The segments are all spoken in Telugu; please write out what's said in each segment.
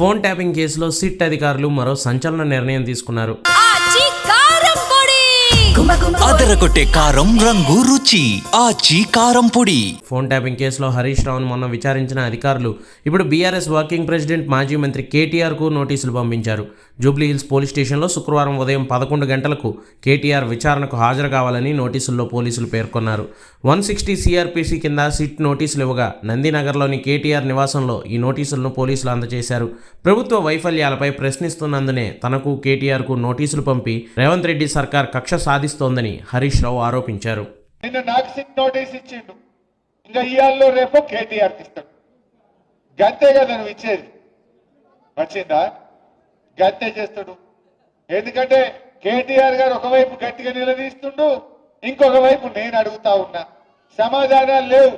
ఫోన్ ట్యాపింగ్ కేసులో సిట్ అధికారులు మరో సంచలన నిర్ణయం తీసుకున్నారు. అదరగొట్టే కారం రంగు రుచి ఆచి కారం పొడి. ఫోన్ ట్యాపింగ్ కేసులో హరీష్ రావును మొన్న విచారించిన అధికారులు. ఇప్పుడు బీఆర్ఎస్ వర్కింగ్ ప్రెసిడెంట్ మాజీ మంత్రి కేటీఆర్కు నోటీసులు పంపించారు. జూబ్లీ హిల్స్ పోలీస్ స్టేషన్లో శుక్రవారం ఉదయం పదకొండు గంటలకు కేటీఆర్ విచారణకు హాజరు కావాలని నోటీసుల్లో పోలీసులు పేర్కొన్నారు. వన్ సిక్స్టీ సిఆర్పిసి కింద సిట్ నోటీసులు ఇవ్వగా నందినగర్లోని కేటీఆర్ నివాసంలో ఈ నోటీసులను పోలీసులు అందజేశారు. ప్రభుత్వ వైఫల్యాలపై ప్రశ్నిస్తున్నందునే తనకు కేటీఆర్కు నోటీసులు పంపి రేవంత్ రెడ్డి సర్కార్ కక్ష సాధిస్తోందని హరీష్ రావు ఆరోపించారు. నిన్న నాకు సిట్ నోటీస్ ఇచ్చిండు. ఇంకా ఇయాల్లో రేపు కేటీఆర్ ఇస్తాడు గంతే కదా నువ్వు ఇచ్చేది. వచ్చిందా? గంతే చేస్తాడు. ఎందుకంటే కేటీఆర్ గారు ఒకవైపు గట్టిగా నిలదీస్తుండు ఇంకొక వైపు నేను అడుగుతా ఉన్నా. సమాధానాలు లేవు.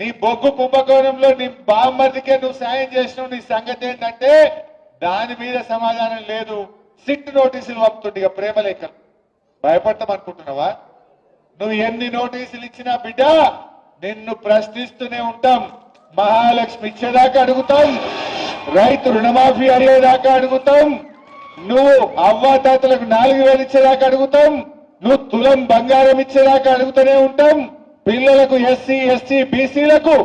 నీ బొగ్గు కుంభకోణంలో నీ బామ్మర్దికే నువ్వు సాయం చేసినావు నీ సంగతి ఏంటంటే దాని మీద సమాధానం లేదు. సిట్ నోటీసులు పంపుతుండే ఇక ప్రేమలేఖలు భయపడతాం అనుకుంటున్నావా నువ్వు ఎన్ని నోటీసులు ఇచ్చినా బిడ్డ నిన్ను ప్రశ్నిస్తూనే ఉంటాం. మహాలక్ష్మి ఇచ్చేదాకా అడుగుతాం. రైతు రుణమాఫీ అయ్యేదాకా అడుగుతాం. నువ్వు అవ్వాతాతలకు నాలుగు వేలు ఇచ్చేదాకా అడుగుతాం. నువ్వు తులం బంగారం ఇచ్చేదాకా అడుగుతూనే ఉంటాం. పిల్లలకు ఎస్సీ ఎస్టీ బీసీలకు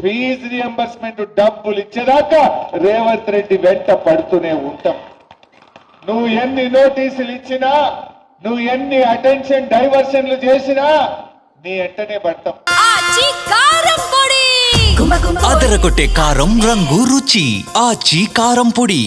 ఫీజు రియంబర్స్మెంట్ డబ్బులు ఇచ్చేదాకా రేవంత్ రెడ్డి వెంట పడుతూనే ఉంటాం. నువ్వు ఎన్ని నోటీసులు ఇచ్చినా నువ్వు ఎన్ని అటెన్షన్ డైవర్షన్లు చేసినా నీ ఎంటనే పడతాం. అదరగొట్టే కారం రంగు రుచి ఆచి కారం పొడి.